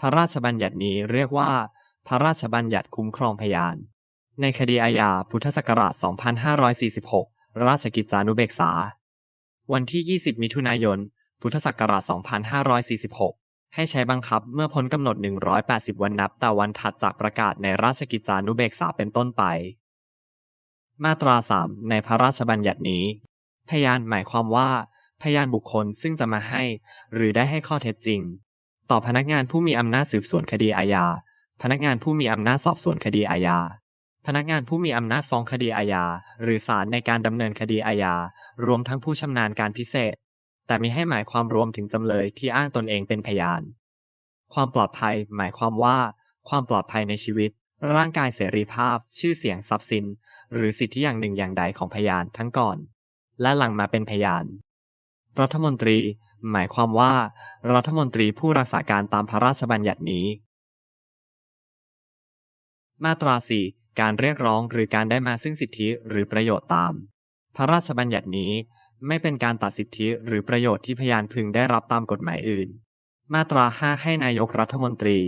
พระราชบัญญัตินี้เรียกว่า พระราชบัญญัติคุ้มครองพยาน ในคดีอาญาพุทธศักราช 2546 ราชกิจจานุเบกษา วันที่ 20 มิถุนายน พุทธศักราช 2546 ให้ใช้บังคับเมื่อพ้นกำหนด 180 วันนับแต่วันถัดจากประกาศในราชกิจจานุเบกษาเป็นต้นไป มาตรา 3 ในพระราชบัญญัตินี้ พยานหมายความว่า พยานบุคคลซึ่งจะมาให้ หรือได้ให้ข้อเท็จจริง ต่อพนักงานผู้มีอำนาจสืบสวนคดีอาญา พนักงานผู้มีอำนาจสอบสวนคดีอาญา พนักงานผู้มีอำนาจฟ้องคดีอาญา หรือศาลในการดำเนินคดีอาญา รวมทั้งผู้ชำนาญการพิเศษ แต่มีให้หมายความรวมถึงจำเลยที่อ้างตนเองเป็นพยาน ความปลอดภัย หมายความว่า ความปลอดภัยในชีวิต ร่างกายเสรีภาพ ชื่อเสียงทรัพย์สิน หรือสิทธิอย่างหนึ่งอย่างใดของพยานทั้งก่อน และหลังมาเป็นพยาน รัฐมนตรี หมายความว่า รัฐมนตรีผู้รักษาการตามพระราชบัญญัตินี้ มาตรา 4 การเรียกร้องหรือการได้มาซึ่งสิทธิหรือประโยชน์ตาม พระราชบัญญัตินี้ไม่เป็นการตัดสิทธิหรือประโยชน์ที่พยานพึงได้รับตามกฎหมายอื่น มาตรา 5 ให้นายกรัฐมนตรี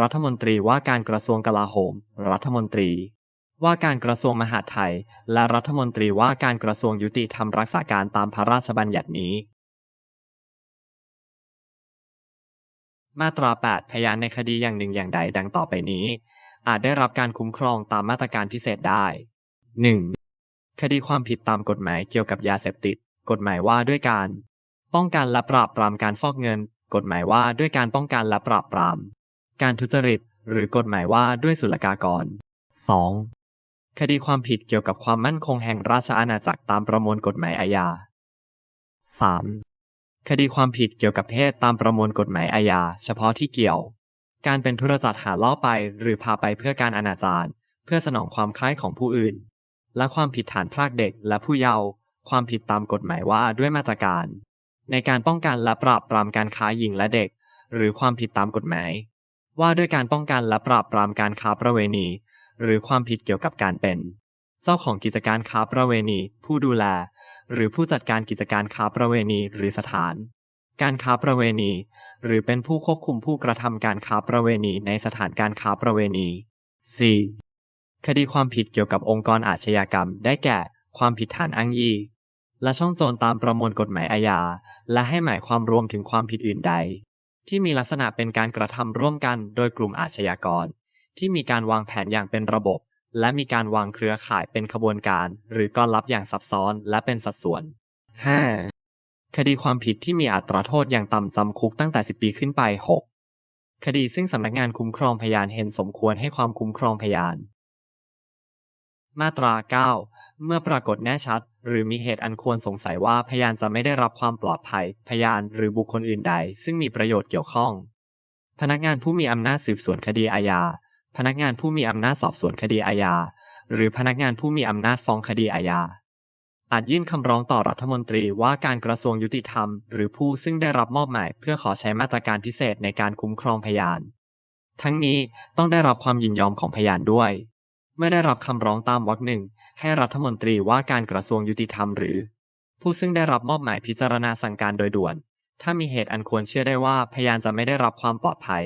รัฐมนตรีว่าการกระทรวงกลาโหม รัฐมนตรี ว่าการกระทรวงมหาดไทย และรัฐมนตรีว่าการกระทรวงยุติธรรมรักษาการตามพระราชบัญญัตินี้ มาตรา 8 พยานในคดีอย่างหนึ่งอย่างใดดังต่อไปนี้ อาจได้รับการคุ้มครองตามมาตรการพิเศษได้ 1. คดีความผิดตามกฎหมายเกี่ยวกับยาเสพติด กฎหมายว่าด้วยการ ป้องกันและปราบปรามการฟอกเงิน กฎหมายว่าด้วยการป้องกันและปราบปราม การทุจริต หรือกฎหมายว่าด้วยศุลกากร 2. คดีความผิดเกี่ยวกับความมั่นคงแห่งราชอาณาจักรตามประมวลกฎหมายอาญา 3. คดีความผิดเกี่ยวกับเพศตามประมวลกฎหมายอาญาเฉพาะที่เกี่ยว การเป็นธุรจัดหาล่อไปหรือพาไปเพื่อการอนาจารเพื่อสนองความใคร่ของผู้อื่น และความผิดฐานพรากเด็กและผู้เยาว์ความผิดตามกฎหมายว่าด้วยมาตรการ ในการป้องกันและปราบปรามการค้าหญิงและเด็ก หรือความผิดตามกฎหมาย ว่าด้วยการป้องกันและปราบปรามการค้าประเวณี หรือความผิดเกี่ยวกับการเป็น เจ้าของกิจการค้าประเวณี ผู้ดูแล หรือผู้จัดการกิจการค้าประเวณีหรือสถาน การค้าประเวณี หรือเป็นผู้ควบคุมผู้กระทำการค้าประเวณีในสถานการค้าประเวณี 4. คดีความผิดเกี่ยวกับองค์กรอาชญากรรม ได้แก่ ความผิดฐานอ้างยี่และช่องโจรตามประมวลกฎหมายอาญา และให้หมายความรวมถึงความผิดอื่นใด ที่มีลักษณะเป็นการกระทำร่วมกันโดยกลุ่มอาชญากร ที่มีการวางแผนอย่างเป็นระบบ และมีการวางเครือข่ายเป็นขบวนการ หรือก้อนลับอย่างซับซ้อนและเป็นสัดส่วน 5. คดีความผิดที่มีอัตราโทษอย่างต่ำจำคุกตั้งแต่ 10 ปีขึ้นไป 6. คดีซึ่งสำนักงานคุ้มครองพยานเห็นสมควรให้ความคุ้มครองพยาน มาตรา 9 เมื่อปรากฏแน่ชัด หรือมีเหตุอันควรสงสัยว่าพยานจะไม่ได้รับความปลอดภัย พยานหรือบุคคลอื่นใด ซึ่งมีประโยชน์เกี่ยวข้อง พนักงานผู้มีอำนาจสืบสวนคดีอาญา พนักงานผู้มีอำนาจสอบสวนคดีอาญา หรือพนักงานผู้มีอำนาจฟ้องคดีอาญา อาจยื่นคำร้องต่อรัฐมนตรีว่าการกระทรวงยุติธรรม หรือผู้ซึ่งได้รับมอบหมายเพื่อขอใช้มาตรการพิเศษในการคุ้มครองพยาน ทั้งนี้ต้องได้รับความยินยอมของพยานด้วย เมื่อได้รับคำร้องตามวรรคหนึ่งให้รัฐมนตรีว่าการกระทรวงยุติธรรมหรือ ผู้ซึ่งได้รับมอบหมายพิจารณาสั่งการโดยด่วน ถ้ามีเหตุอันควรเชื่อได้ว่าพยานจะไม่ได้รับความปลอดภัย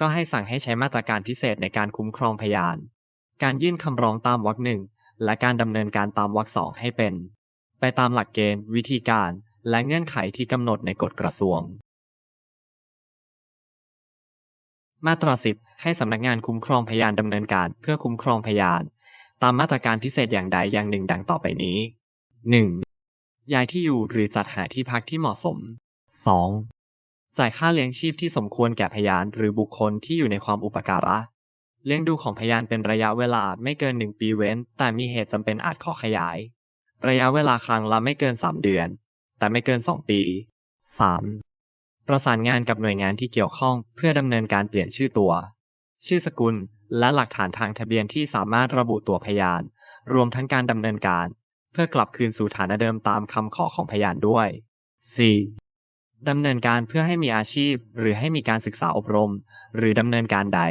ก็ให้สั่งให้ใช้มาตรการพิเศษในการคุ้มครองพยาน การยื่นคำร้องตามวรรคหนึ่งและการดำเนินการตามวรรคสองให้เป็น ไปตามหลักเกณฑ์ วิธีการ และเงื่อนไขที่กำหนดในกฎกระทรวง มาตราสิบให้สำนักงานคุ้มครองพยานดำเนินการเพื่อคุ้มครองพยาน ตามมาตรการพิเศษอย่างใดอย่างหนึ่งดังต่อไปนี้ 1. ย้ายที่อยู่หรือจัดหาที่พักที่เหมาะสม 2. จ่ายค่าเลี้ยงชีพที่สมควรแก่พยานหรือบุคคลที่อยู่ในความอุปการะ เลี้ยงดูของพยานเป็นระยะเวลาไม่เกินหนึ่งปีเว้น แต่มีเหตุจำเป็นอาจขอขยาย ระยะเวลาครั้งละไม่เกิน3เดือน แต่ไม่เกิน2ปี 3. ประสานงานกับหน่วยงานที่เกี่ยวข้องเพื่อดำเนินการเปลี่ยนชื่อตัว ชื่อสกุล และหลักฐานทางทะเบียนที่สามารถระบุตัวพยาน รวมทั้งการดำเนินการ เพื่อกลับคืนสู่ฐานะเดิมตามคำขอของพยานด้วย 4. ดำเนินการเพื่อให้มีอาชีพ หรือให้มีการศึกษาอบรม หรือดำเนินการใด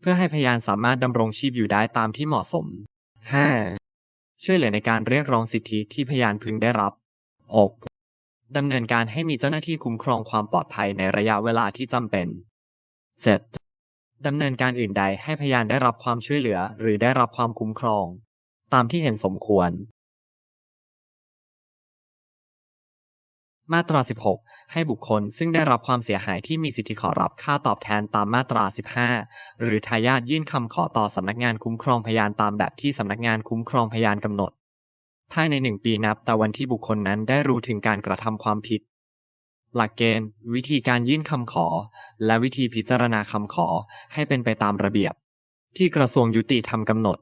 เพื่อให้พยานสามารถดำรงชีพอยู่ได้ตามที่เหมาะสม 5. ช่วยเหลือในการเรียกร้องสิทธิที่พยานพึงได้รับ 6. ดำเนินการให้มีเจ้าหน้าที่คุ้มครองความปลอดภัยในระยะเวลาที่จำเป็น 7. ดำเนินการอื่นใดให้พยานได้รับความช่วยเหลือ หรือได้รับความคุ้มครอง ตามที่เห็นสมควร มาตรา 16 ให้บุคคลซึ่งได้รับความเสียหายที่มีสิทธิขอรับค่าตอบแทนตามมาตรา 15 หรือทายาทยื่นคำขอต่อสำนักงานคุ้มครองพยานตามแบบที่สำนักงานคุ้มครองพยานกำหนด ภายในหนึ่งปีนับแต่วันที่บุคคลนั้นได้รู้ถึงการกระทำความผิด หลักเกณฑ์ วิธีการยื่นคำขอ และวิธีพิจารณาคำขอให้เป็นไปตามระเบียบ ที่กระทรวงยุติธรรมกำหนด